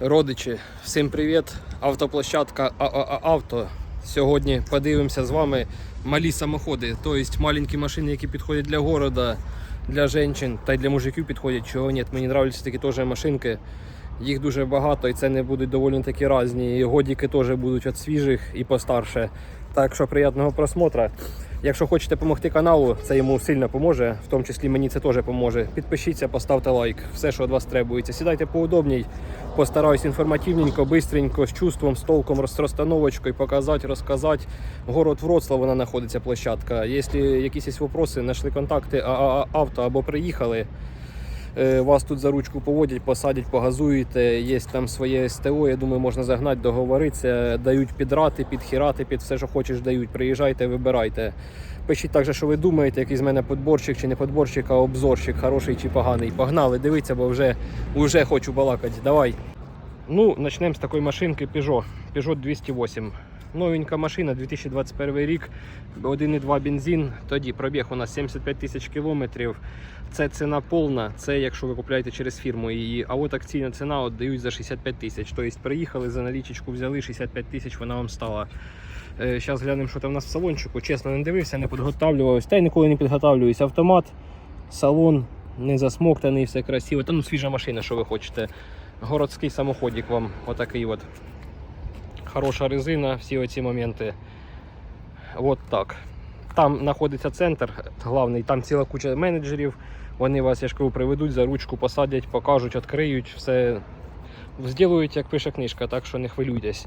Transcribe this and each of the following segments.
Родичі, всім привіт! Автоплощадка ААА Авто. Сьогодні подивимося з вами малі самоходи, тобто маленькі машини, які підходять для города, для жінок та й для мужиків підходять. Чого ні, мені подобаються такі теж машинки. Їх дуже багато і це не будуть доволі такі різні. Годіки теж будуть від свіжих і постарше. Так що приємного просмотру. Якщо хочете допомогти каналу, це йому сильно поможе, в тому числі мені це теж поможе. Підпишіться, поставте лайк, все, що від вас требується. Сідайте поудобній, постараюсь інформативненько, бистренько, з чувством, з толком, з розстановочкою показати, розказати. Город Вроцлав, вона знаходиться площадка. Якщо якісь є вопроси, знайшли контакти ААА авто або приїхали. Е, Вас тут за ручку поводять, посадять, погазуєте. Є там своє СТО, я думаю, можна загнати, договоритися. Дають підрати, підхірати, під все, що хочеш, дають. Приїжджайте, вибирайте. Пишіть також, що ви думаєте, який з мене подборщик чи не подборщик, а обзорщик, хороший чи поганий. Погнали, дивіться, бо вже, вже хочу балакати. Давай. Ну, почнемо з такої машинки Peugeot. Peugeot 208. Новенька машина, 2021 рік, 1,2 бензин. Тоді пробіг у нас 75 тисяч кілометрів. Це ціна повна, це якщо ви купуєте через фірму її. А от акційна ціна от дають за 65 тисяч. Тобто приїхали за налічечку, взяли 65 тисяч, вона вам стала. Зараз глянемо, що там у нас в салончику. Чесно, не дивився, не підготавлювався. Та й ніколи не підготавлююсь. Автомат, салон не засмоктаний, все красиво. Та ну свіжа машина, що ви хочете. Городський самоходик вам отакий от. Хороша резина, всі оці моменти. От так. Там знаходиться центр головний, там ціла куча менеджерів. Вони вас, я ж кажу, приведуть за ручку, посадять, покажуть, відкриють, все зроблять, як пише книжка, так що не хвилюйтесь.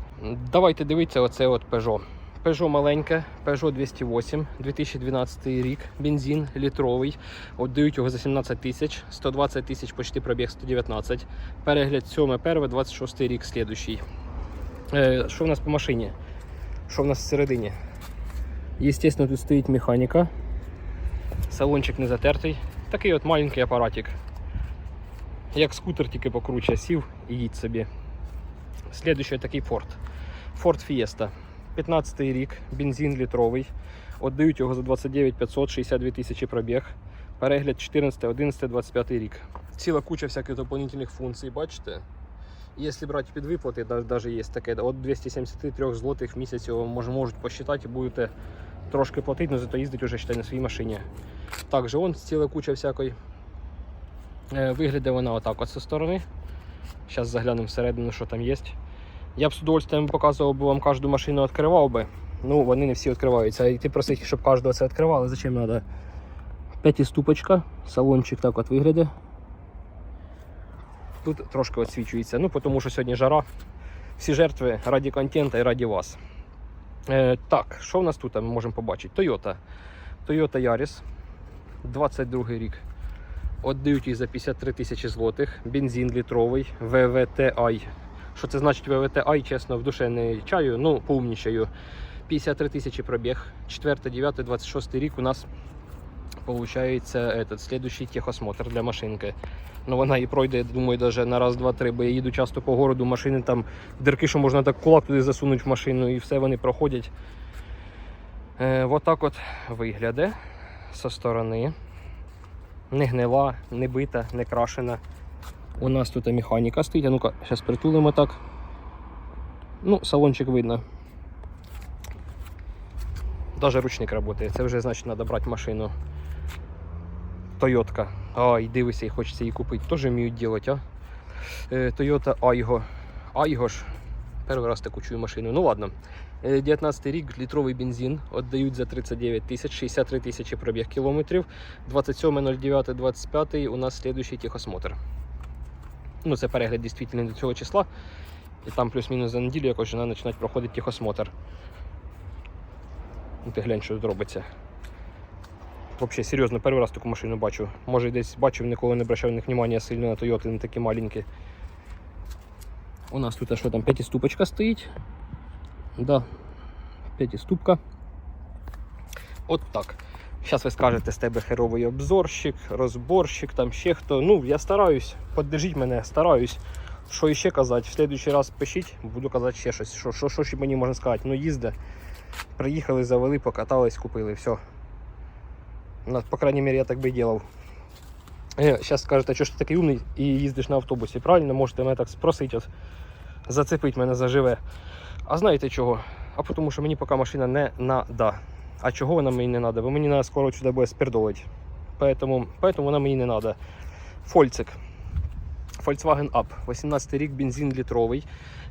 Давайте дивитися оце от Peugeot. Peugeot маленьке, Peugeot 208, 2012 рік, бензин літровий. От дають його за 17 тисяч, 120 тисяч, почти пробіг 119. Перегляд 7 1, 26 рік слідущий. Е, Що в нас по машині? Що в нас всередині? Естественно, тут стоїть механіка. Салончик не затертий. Такий от маленький апаратик. Як скутер, тільки покруче, сів і їдь собі. Слідуючий такий Ford. Ford Fiesta. 15 рік, бензин літровий. Отдають його за 29 500, 62 тисячі пробіг. Перегляд 14, 11, 25 рік. Ціла куча всяких дополнительних функцій, бачите? Якщо брати під виплати, навіть є таке, от 273 злотих в місяць його мож- можуть посчитати і будете трошки платити, але зато їздить уже на своїй машині. Також вон ціла куча всякої. Е, Виглядає вона отак от зі сторони. Зараз заглянемо всередину, що там є. Я б з удовольствием показував би вам кожну машину відкривав би. Ну, вони не всі відкриваються. І ти просить, щоб кожного це відкривали. Зачем треба? П'ятиступочка, салончик так от виглядає. Тут трошки відсвічується. Ну, тому що сьогодні жара. Всі жертви раді контента і раді вас. Е, так, що в нас тут ми можемо побачити? Toyota. Toyota Yaris. 22 рік. Отдають їх за 53 тисячі злотих. Бензин літровий, VVTi. Що це значить VVTi, чесно, в душе не чаю, ну, поумнічаю. 53 тисячі пробіг. 4, 9, 26 рік у нас получается этот следующий техосмотр для машинки. Ну вона і пройде, я думаю, даже на раз, два, три, бо я їду часто по городу, машини там дирки, що можна так кулак туди засунути в машину, і все вони проходять. Е, вот так от виглядає со сторони. Не гнила, не бита, не крашена. У нас тут механіка стоїть. А ну-ка, зараз притулимо так. Ну, салончик видно. Даже ручник працює. Це вже значить треба брати машину. Тойотка. Ай, дивися, і хочеться її купити. Теж вміють робити, а? Е, Toyota Aygo. Aygo ж. Перший раз таку чую машину. Ну ладно. Е, 19 рік, літровий бензин. Отдають за 39 тисяч, 63 тисячі пробіг кілометрів. 27.09.25 у нас слідуючий техосмотр. Ну, це перегляд дійсно до цього числа. І там плюс-мінус за неділю якось вона починає проходити техосмотр. Ну, ти глянь, що тут робиться. Взагалі, серйозно, перший раз таку машину бачу. Може десь бачив, ніколи не обращав них внимання сильно на Toyota, не такі маленькі. У нас тут що там, п'ятиступочка стоїть. Да, п'ятиступка. От так. Зараз ви скажете з тебе херовий обзорщик, розборщик, там ще хто. Ну, я стараюсь, поддержіть мене, стараюсь. Що ще казати? В следующий раз пишіть, буду казати ще щось. Що, що, що ще мені можна сказати? Ну, їзде. Приїхали, завели, покатались, купили, все. По крайней мере, я так би і делав. Зараз скажете, що ж ти такий умний і їздиш на автобусі. Правильно, можете мене так спросити, от, зацепити мене заживе. А знаєте чого? А тому що мені поки машина не надо. А чого вона мені не треба? Бо мені треба скоро сюди буде спердолить. Поэтому, поэтому вона мені не треба. Фольцик. Volkswagen Up. 18 рік, бензин літровий.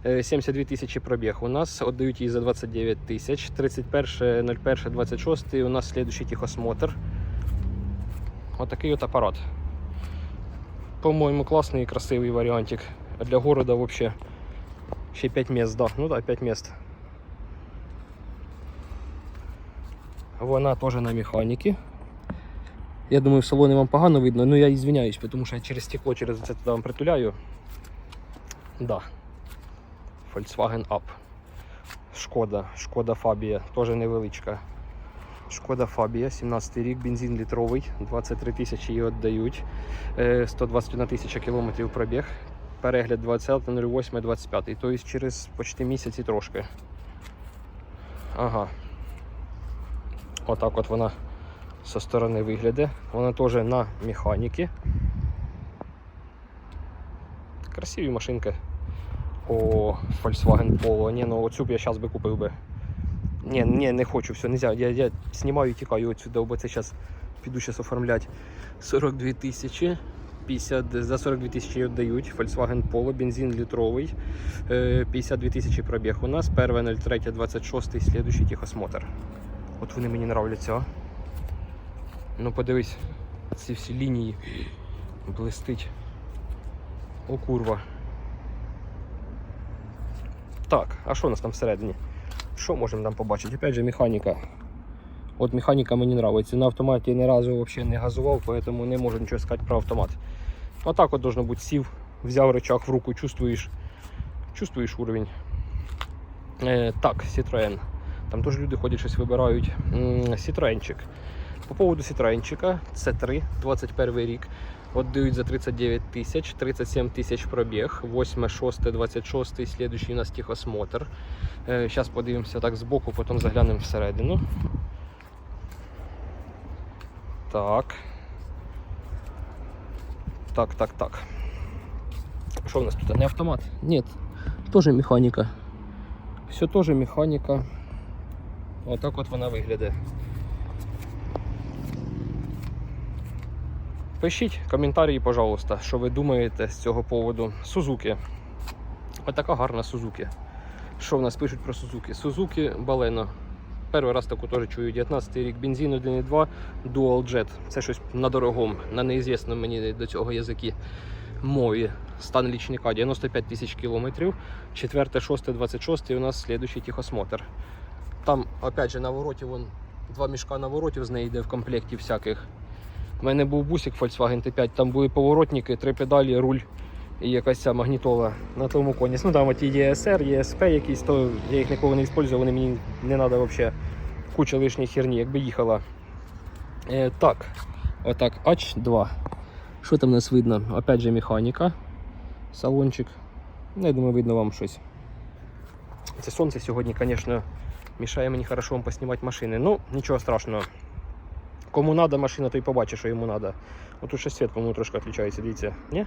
е, 72 тисячі пробіг. У нас віддають її за 29 тисяч. 31.01.26 у нас слідуючий тихосмотр. Отакий от апарат. По-моєму, класний і красивий варіантик. А для города взагалі ще 5 місць, да. Ну да, 5 місць. Вона теж на механіки. Я думаю, в салоні вам погано видно, але я і звиняюсь, тому що я через стекло через це туди вам притуляю. Да. Volkswagen Up. Шкода, Шкода Фабія, теж невеличка. Шкода Фабія, 17 рік, бензин літровий, 23 тисячі її віддають, Е, 121 тисяча кілометрів пробіг. Перегляд 20.08.25, тобто через почти місяць і трошки. Ага. Отак от вона со сторони виглядає. Вона теж на механіки. Красиві машинки. О, Volkswagen Polo. Ні, ну оцю б я зараз би купив би. Ні, ні, не хочу, все, нельзя. Я, я знімаю і тікаю отсюди, бо це зараз піду зараз оформляти. 42 тисячі. 50, за 42 тисячі віддають. Volkswagen Polo, бензин літровий. Е, 52 тисячі пробіг у нас. 1.03.26, слідуючий тихосмотр. От вони мені нравляться. Ну подивись, ці всі лінії блистить. О, курва. Так, а що у нас там всередині? Що можемо там побачити? Опять же, механіка. От механіка мені подобається. На автоматі ні разу взагалі не газував, тому не можу нічого сказати про автомат. Отак от должно бути сів, взяв рычаг в руку, чувствуєш, чувствуєш уровень. Е, так, Citroën. Там теж люди ходять щось вибирають. Citroenчик. По поводу Citroenчика, це 3, 21 рік. От дають за 39 тисяч, 37 тисяч пробіг, 8, 6, 26, слідуючий у нас тихосмотр. Зараз подивимося так збоку, потім заглянемо всередину. Так. Так, так, так. Що у нас тут? Не автомат? Ні, теж механіка. Все теж механіка. Отак от вона виглядає. Пишіть коментарі, пожалуйста, що ви думаєте з цього поводу. Сузуки. Отака гарна Сузуки. Що в нас пишуть про Сузуки? Сузуки Балено. Перший раз таку теж чую. 19 рік бензин 1.2 Dual Jet. Це щось на дорогому, на неізвісному мені до цього язики мові. Стан лічника 95 тисяч кілометрів. 4, 6, 26 у нас слідуючий тихосмотр. Там, опять же, на вороті вон два мішка на вороті з неї йде в комплекті всяких. У мене був бусик Volkswagen T5, там були поворотники, три педалі, руль і якась ця магнітола на тому коні. Ну там от ESR, ESP якісь, то я їх ніколи не використовую, вони мені не треба взагалі куча лишньої херні, якби їхала. Е, так, отак, H2. Що там у нас видно? Опять же механіка. Салончик. Ну, я думаю, видно вам щось. Це сонце сьогодні, звісно, мішає мені хорошо вам поснімати машини. Ну, нічого страшного. Кому треба машина, той побачить, що йому треба. Тут ще світ, по-моєму, трошки відрізняється, дивіться. Ні?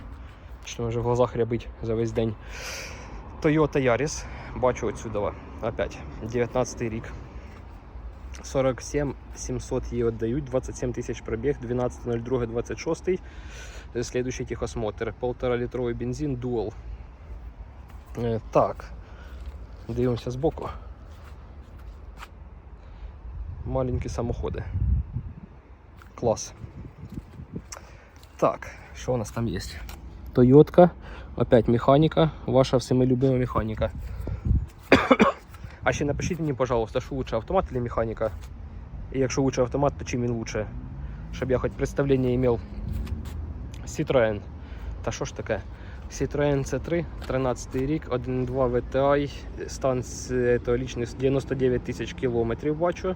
Що вже в глазах рябить за весь день. Toyota Yaris. Бачу отсюда. Опять. 19 рік. 47 700 її віддають, 27 тисяч пробіг, 12.02.26. Слідуючий тихосмотр. 1,5 літровий бензин Dual. Е, Так. Дивимося збоку. Маленькі самоходи. Клас. Так, що у нас там є? Тойотка, опять механіка, ваша всеми любима механіка. А ще напишіть мені, пожалуйста, що лучше автомат или механіка? І якщо лучше автомат, то чим він лучше? Щоб я хоч представлення мав. Citroen. Та що ж таке? Citroen C3, 13 рік, 1.2 VTI, стан з е, то, лічний 99 тисяч кілометрів бачу.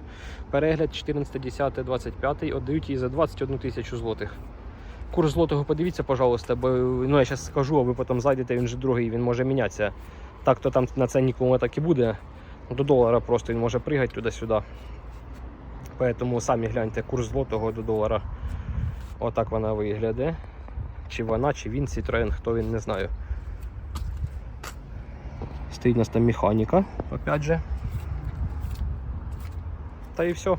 Перегляд 14.10.25, віддають її за 21 тисячу злотих. Курс злотого подивіться, пожалуйста, бо ну, я зараз скажу, а ви потім зайдете, він же другий, він може мінятися. Так, то там на ценнику так і буде. До долара просто він може пригати туди-сюди. Поэтому самі гляньте курс злотого до долара. Отак вона виглядає. Чи вона, чи він Citroen, хто він, не знаю. Стоїть у нас там механіка, опять же. Та і все.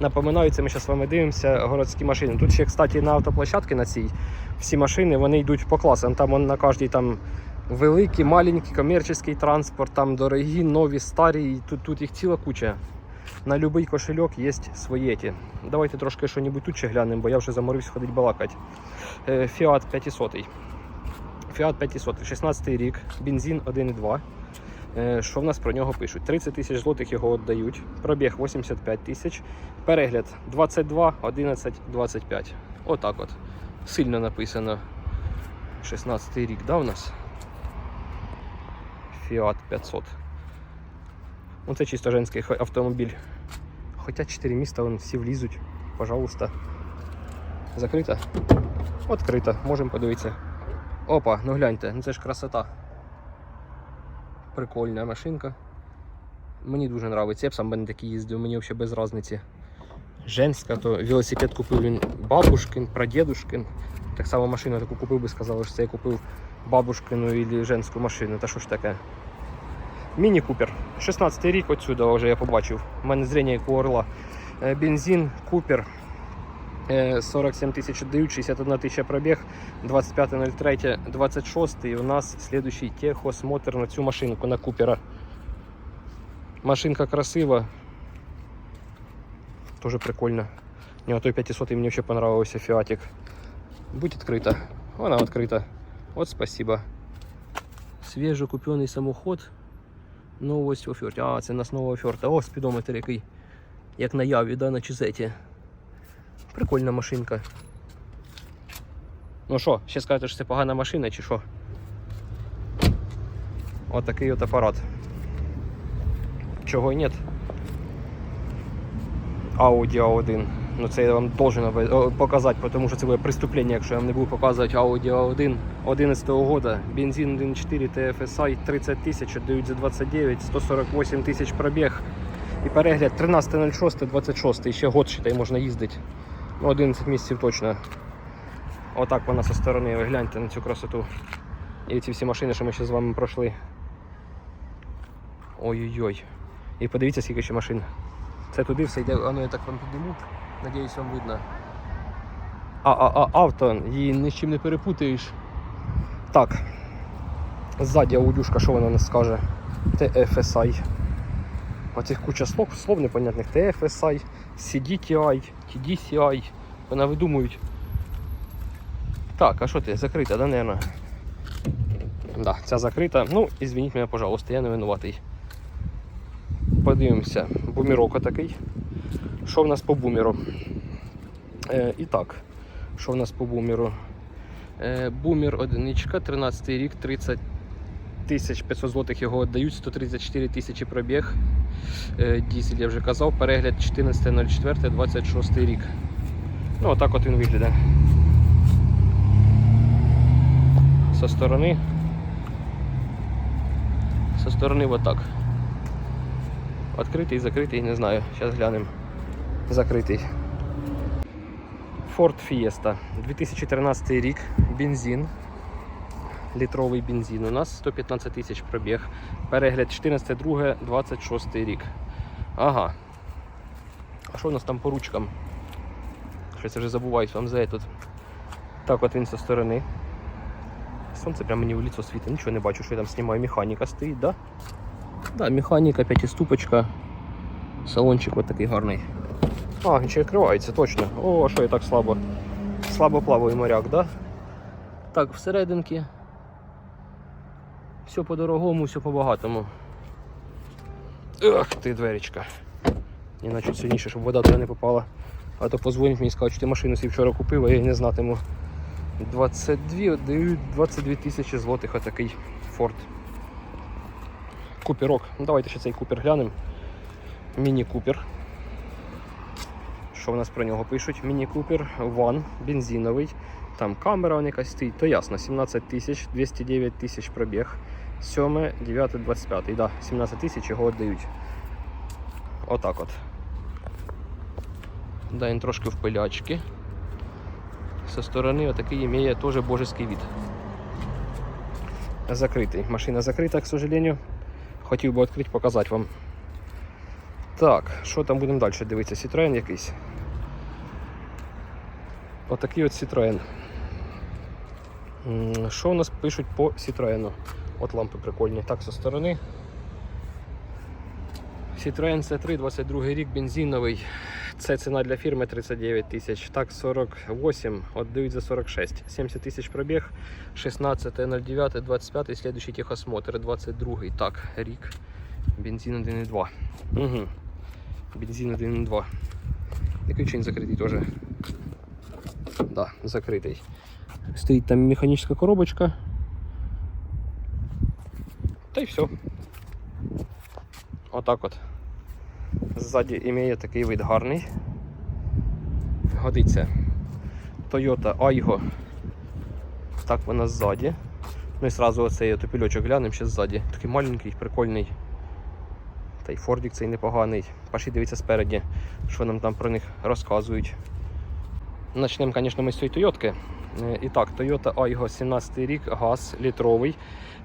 Напоминаю, це ми зараз з вами дивимося городські машини. Тут ще, кстати, на автоплощадці на цій всі машини вони йдуть по класам. Там он на кожній там великий, маленький, комерційний транспорт, там дорогі, нові, старі. І тут, тут їх ціла куча. На будь-який кошельок є свої ті. Давайте трошки щось тут ще глянемо, бо я вже заморився ходити балакати. Е, Fiat 500. Fiat 500, 16 рік, бензин 1,2. Е, Що в нас про нього пишуть? 30 тисяч злотих його віддають, пробіг 85 тисяч, перегляд 22, 11, 25. Отак от. Сильно написано. 16 рік, да, у нас? Fiat 500. Ну, Це чисто женський автомобіль. Хоча 4 міста вон, всі влізуть, пожалуйста. Закрита, відкрита, можемо подивитися. Опа, ну гляньте, ну це ж красота. Прикольна машинка. Мені дуже подобається, я б сам би не такий їздив, мені взагалі без різниці. Женська, то велосипед купив він бабушкин, прадідушкин. Так само машину таку купив би сказали, що це я купив бабушкину або женську машину. Та що ж таке? Міні-купер. 16 й рік отсюди вже я побачив. У мене зріння як у орла. Бензин, купер. 47 тисяч дають, 61 тисяча пробіг, 25.03, 26 і у нас слідуючий техосмотр на цю машинку на купера. Машинка красива. Тоже прикольно. Мне той 500 мені ще понравився фіатик. Будь відкрита. Вона відкрита. От спасибо. Свежо купленный самоход Новость в оферті. А, це нас нова оферта. О, спідометр який. Як на яві, да, на чизеті. Прикольна машинка. Ну що, ще скажете, що це погана машина чи що? Отакий от апарат. Чого й нет? Audi A1. Ну це я вам должен показати, тому що це буде преступлення, якщо я вам не буду показувати Audi A1 11 года. Бензин 1.4 TFSI 30 тисяч, дають за 29, 148 тисяч пробіг. І перегляд 13.06, 26, ще год считай, можна їздити. Ну, 11 місяців точно. Отак вона зі сторони, ви гляньте на цю красоту. І ці всі машини, що ми ще з вами пройшли. Ой-ой-ой. І подивіться, скільки ще машин. Це туди все йде, воно я так вам підніму. Надіюсь, вам видно. А, а, а, авто, її чим не перепутаєш. Так. Ззаді аудюшка, що вона нас скаже? TFSI. Оцих куча слов, слов непонятних. TFSI, CDTI, TDCI. Вона видумують. Так, а що ти? Закрита, да, наверное? Да, ця закрита. Ну, извиніть мене, пожалуйста, я не винуватий. Подивимося. Бумірок такий. Що в нас по бумеру? Е, і так, що в нас по бумеру? Е, бумер одиничка, 13 рік, 30 тисяч 500 злотих його віддають, 134 тисячі пробіг. Е, дізель я вже казав, перегляд 14.04, 26 рік. Ну, отак от він виглядає. Со сторони. Со сторони вот так. Откритий, закритий, не знаю. Зараз глянемо. Закритий. Ford Fiesta. 2013 рік. Бензин. Літровий бензин. У нас 115 тисяч пробіг. Перегляд 14.2, 26 рік. Ага. А що у нас там по ручкам? Щось вже забувають вам за этот. Так от він зі сторони. Сонце прямо мені в лицо світить, нічого не бачу, що я там знімаю. Механіка стоїть, да? Да, механіка, п'ятиступочка. Салончик от такий гарний. А, він ще відкривається, точно. О, що я так слабо. Слабо плаваю моряк, да? Так, всерединки. Все по-дорогому, все по-багатому. Ах ти, дверечка. Іначе сильніше, щоб вода туди не попала. А то позвонять мені і скажуть, ти машину собі вчора купив, а я не знатиму. 22, дають 22 тисячі злотих отакий Форд. Куперок. Ну, давайте ще цей купер глянемо. Міні-купер. Що в нас про нього пишуть? Міні-купер, ван, бензиновий. Там камера вон якась стоїть, то ясно, 17 тисяч, 209 тисяч пробіг. 7, 9, 25. Да, 17 тисяч його віддають. Отак от. Да, він трошки в пилячки. со сторони отакий має теж божеский вид. Закритий. Машина закрита, к сожалению. Хотів би відкрити, показати вам. Так, що там будемо далі дивитися? Citroen якийсь. Отакий от Citroen. Що у нас пишуть по Citroen? От лампи прикольні. Так, со сторони. Citroen C3, 22 рік, бензиновий. Це ціна для фірми 39 тисяч. Так, 48, отдають за 46. 70 тисяч пробіг, 16.09, 25, слідуючий техосмотр, 22. Так, рік. Бензин 1.2. Угу. Бензин 1.2. І ключень закритий теж. Да, закритий. Стоїть там механічна коробочка. Та й все. Отак от. Ззаді імеє такий вид гарний. Годиться. Toyota Aygo. Так вона ззаді. Ну і сразу оцей топільочок глянемо ще ззаді. Такий маленький, прикольний. Та й Фордік цей непоганий. Пошли дивіться спереді, що нам там про них розказують. Начнемо, звісно, ми з цієї Тойотки. Е, І так, Toyota Aygo 17 рік, газ літровий.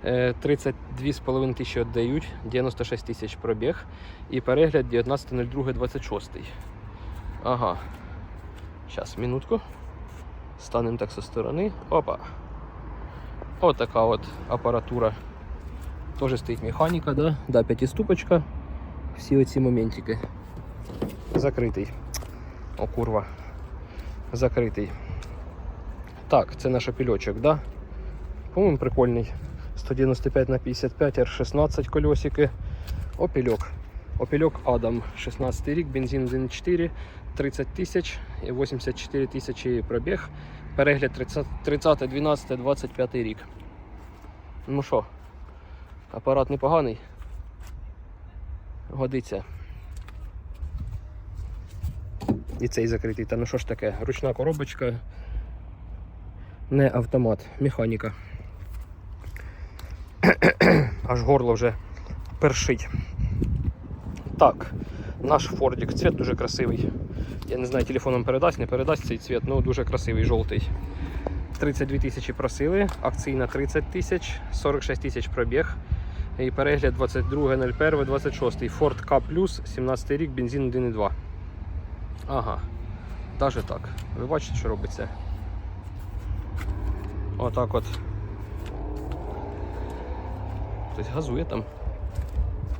Е, 32,5 тисячі віддають, 96 тисяч пробіг. І перегляд 19.02.26. Ага. Зараз, минутку. Станемо так со сторони. Опа. Отака от апаратура. Теж стоїть механіка, да? Да, п'ятиступочка. Всі оці моментики. Закритий. О, курва. Закритий. Так, це наш опільочок, да? По-моєму, прикольний. 195 на 55 R16 колесики. Опільок. Опільок Адам, 16 рік, бензин 1.4, 30 тисяч і 84 тисячі пробіг. Перегляд 30, 30 12, 25 рік. Ну що, апарат непоганий. Годиться. І цей закритий. Та ну що ж таке? Ручна коробочка. Не автомат, механіка. Аж горло вже першить. Так, наш Фордік. Цвіт дуже красивий. Я не знаю, телефоном передасть, не передасть цей цвіт, ну дуже красивий, жовтий. 32 тисячі просили, акційна 30 тисяч, 46 тисяч пробіг. І перегляд 22.01.26. Ford K Plus, 17 рік, бензин 1.2. Ага. Даже так. Ви бачите, що робиться? Отак от. Хтось газує там.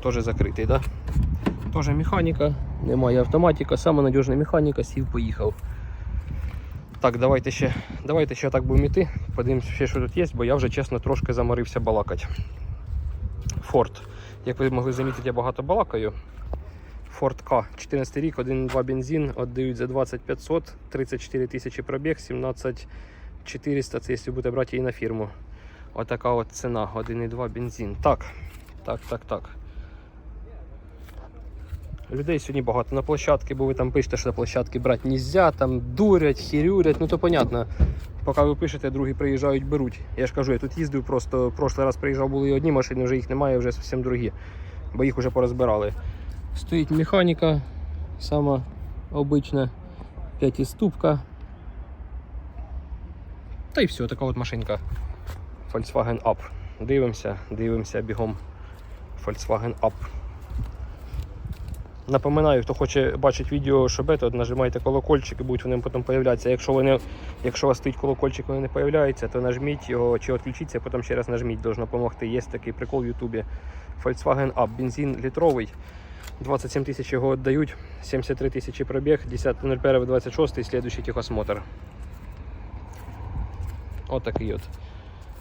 Теж закритий? Да? Теж механіка, немає автоматика, саме надіжна механіка, сів, поїхав. Так, давайте ще давайте ще так будемо йти. Подивимося, що тут є, бо я вже чесно трошки заморився балакати. Ford. Як ви могли замітити, я багато балакаю. Ford K, 14 рік, 1.2 бензин, віддають за 2500, 34 тисячі пробіг, 17 400, це якщо будете брати її на фірму. Отака от ціна, 1.2 бензин. Так, так, так, так. Людей сьогодні багато на площадки, бо ви там пишете, що на площадки брати нельзя, там дурять, хірюрять, ну то понятно. Поки ви пишете, другі приїжджають, беруть. Я ж кажу, я тут їздив, просто прошлий раз приїжджав, були одні машини, вже їх немає, вже зовсім другі, бо їх вже порозбирали. Стоїть механіка, сама обична, п'ятиступка. Та й все, така от машинка. Volkswagen Up. Дивимося, дивимося бігом. Volkswagen Up. Напоминаю, хто хоче бачити відео Шобета, нажимайте колокольчик і будуть вони потім появлятися. Якщо якщо у вас стоїть колокольчик, вони не появляються, то нажміть його чи відключіться, потім ще раз нажміть, должно допомогти. Є такий прикол в Ютубі. Volkswagen Up, бензин літровий. 27 тисяч його віддають, 73 тисячі пробіг, 10.01.26, слідуючий техосмотр. Отакий от.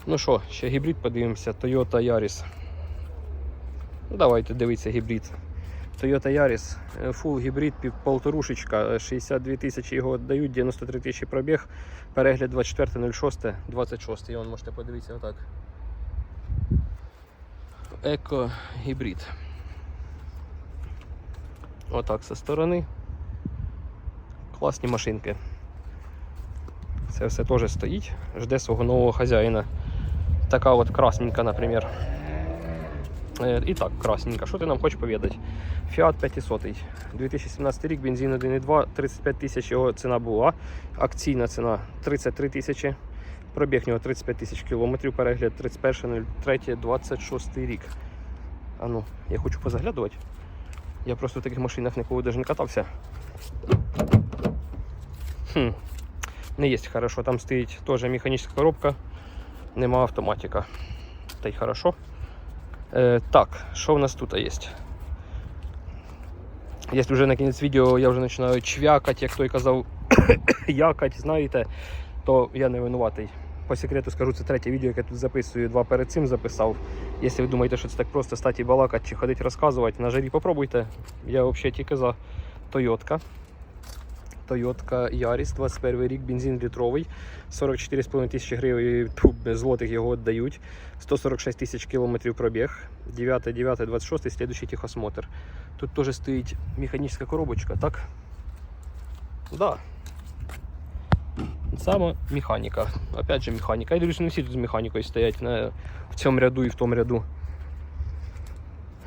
Ну що, ще гібрид подивимося, Toyota Yaris. Ну, Давайте дивитися гібрид. Toyota Yaris, е, full гібрид, полторушечка, 62 тисячі його віддають, 93 тисячі пробіг, перегляд 24.06, 26. І вон можете подивитися отак. Еко гібрид. Отак зі сторони. Класні машинки. Це все теж стоїть, жде свого нового хазяїна. Така от красненька, наприклад. Е, І так, красненько, що ти нам хочеш повідати? Fiat 500, 2017 рік, бензин 1,2, 35 тисяч його ціна була. Акційна ціна 33 тисячі. Пробіг нього 35 тисяч кілометрів, перегляд 31.03.26 рік. А ну, я хочу позаглядувати. Я просто в таких машинах ніколи навіть не катався. Хм. Не є хорошо, там стоїть теж механічна коробка, нема автоматика. Та й хорошо. Е, так, що в нас тут є? Якщо вже на кінець відео я вже починаю чвякати, як той казав, якать, знаєте, то я не винуватий. По секрету скажу, це третє відео, яке тут записую, два перед цим записав. Якщо ви думаєте, що це так просто стати і балакати чи ходити розказувати, на жарі попробуйте. Я взагалі тільки за Тойотка. Toyota Yaris, 21 рік, бензин літровий, 44,5 тисячі гривень злотих його віддають, 146 тисяч кілометрів пробіг, 9, 9, 26, слідуючий техосмотр. Тут теж стоїть механічна коробочка, так? Да. Саме механіка. Опять же механіка. Я дивлюся, не всі тут з механікою стоять на, в цьому ряду і в тому ряду.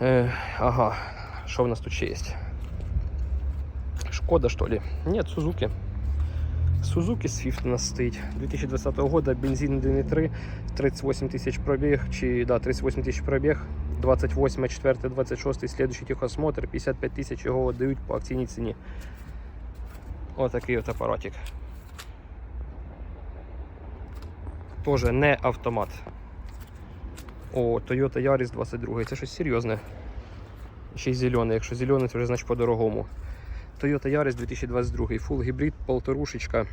Е, ага, що в нас тут ще є? Шкода, что ли? Нет, Сузуки. Сузуки Swift у нас стоїть. 2020 года, бензин 1.3, 38 тисяч пробіг, чи да, 38 тисяч пробіг, 28, 4, 26, следующий техосмотр, 55 тисяч його віддають по акційній ціні. Отакий от апаратик. Тоже не автомат. О, Toyota Yaris 22. Це щось серйозне. Ще й зелений. Якщо зелений, то вже значить по-дорогому. Toyota Yaris 2022, Full гібрид, полторушечка,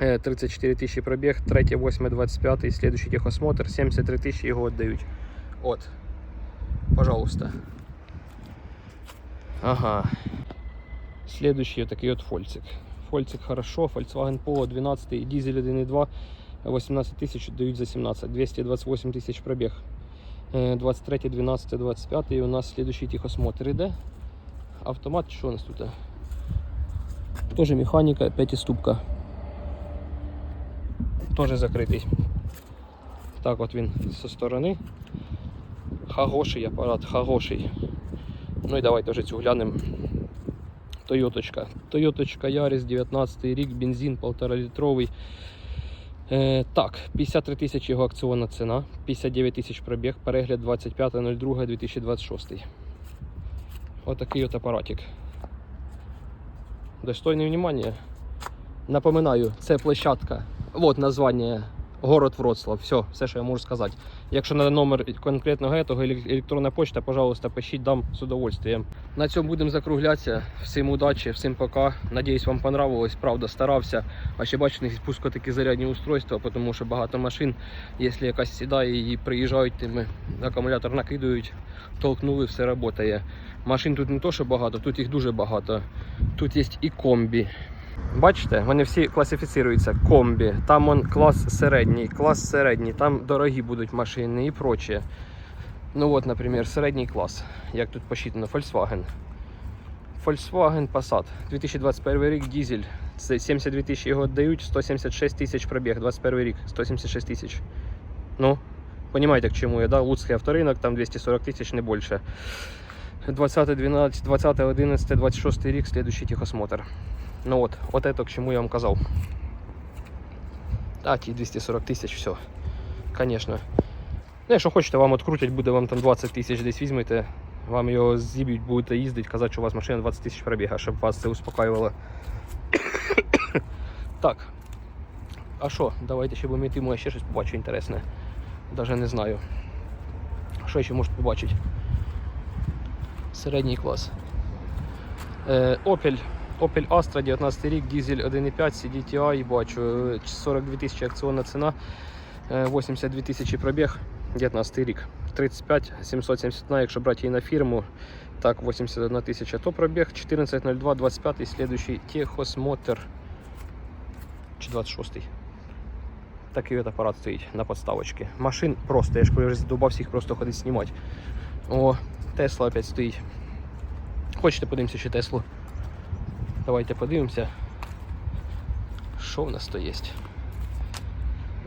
Е, 34 тисячі пробіг, 3, 8, 25, слідуючий техосмотр, 73 тисячі його віддають. От, пожалуйста. Ага. Следующий такий от фольцик. Фольцик хорошо, Volkswagen Polo 12, дизель 1.2, 18 тисяч віддають за 17, 228 тисяч пробіг. Е, 23, 12, 25 і у нас следующий техосмотр іде. Автомат, що у нас тут? Тоже механіка, п'ятиступка. Тоже закритий. Так от він зі сторони. Хагоший апарат, хагоший. Ну і давайте вже цю глянемо. Тойоточка. Тойоточка Yaris, 19 рік, бензин 1,5 літровий. Е, так, 53 тисячі його акціонна ціна, 59 тисяч пробіг, перегляд 25.02.2026. Отакий от апаратик. Достойне внимания. Напоминаю, це площадка. Вот названня. Город Вроцлав. Все, все, що я можу сказати. Якщо на номер конкретного этого еле- електронна почта, пожалуйста, пишіть, дам з удовольствием. На цьому будемо закруглятися. Всім удачі, всім пока. Надіюсь, вам понравилось. Правда, старався. А ще бачите, не пуско такі зарядні устройства, тому що багато машин, якщо якась сідає і приїжджають, тими акумулятор накидують, толкнули, все працює. Машин тут не то, що багато, тут їх дуже багато. Тут є і комбі. Бачите, вони всі класифіцируються комбі. Там он клас середній, клас середній, там дорогі будуть машини і прочее. Ну от, наприклад, середній клас. Як тут посчитано, Volkswagen. Volkswagen Passat. 2021 рік дизель. Це 72 тисячі його віддають, 176 тисяч пробіг, 21 рік, 176 тисяч. Ну, Понимаете, к чему я, да? Луцкий авторынок, там 240 тысяч, не больше. 20, 12, 20, 11, 26 рік, следующий техосмотр. Ну вот, вот это к чему я вам казал. А, ті 240 тисяч, все. Конечно. Ну, якщо хочете, вам открутять, буде вам там 20 тисяч десь візьмете, вам його з'їбють, будете їздити, казати, що у вас машина 20 тисяч пробіга, щоб вас це успокаювало. так. А що, давайте ще будемо йти, може ще щось побачу інтересне. Даже не знаю. Що ще можете побачити? Середній клас. Е, Opel. Opel Astra 19 рік, дизель 1.5, CDTI, бачу, е, 42 тисячі акціонна ціна, е, 82 тисячі пробіг, 19 рік. 35 771, якщо брати її на фірму, так, 81 тисяча, то пробіг 14.02, 25, слідуючий техосмотр, чи 26 Такий от апарат стоїть на подставочці. Машин просто, я ж кажу, вже задовбався їх просто ходити знімати. О, Тесла опять стоїть. Хочете подивимося ще Теслу? Давайте подивимося. Що в нас то є?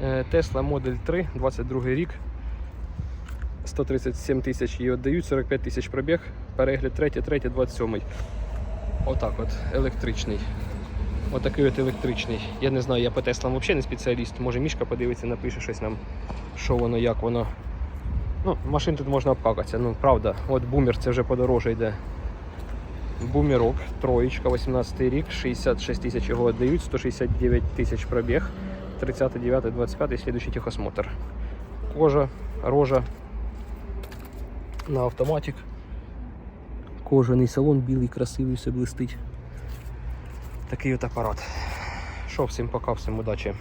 Е, Tesla Model 3, 22 рік. 137 тисяч її віддають, 45 тисяч пробіг, перегляд 3, 3, 27. Отак от, електричний. Отакий от електричний. Я не знаю, я по Теслам взагалі не спеціаліст. Може мішка подивиться, напише щось нам, що воно, як воно. Ну, машин тут можна обкакатися, ну правда. От бумер це вже подороже йде. Бумерок, троєчка, 18 рік, 66 тисяч його віддають, 169 тисяч пробіг, 39, 25, слідуючий техосмотр. Кожа, рожа на автоматик. Кожаний салон білий, красивий, все блистить. Такий от апарат. Що, всім пока, всім удачі.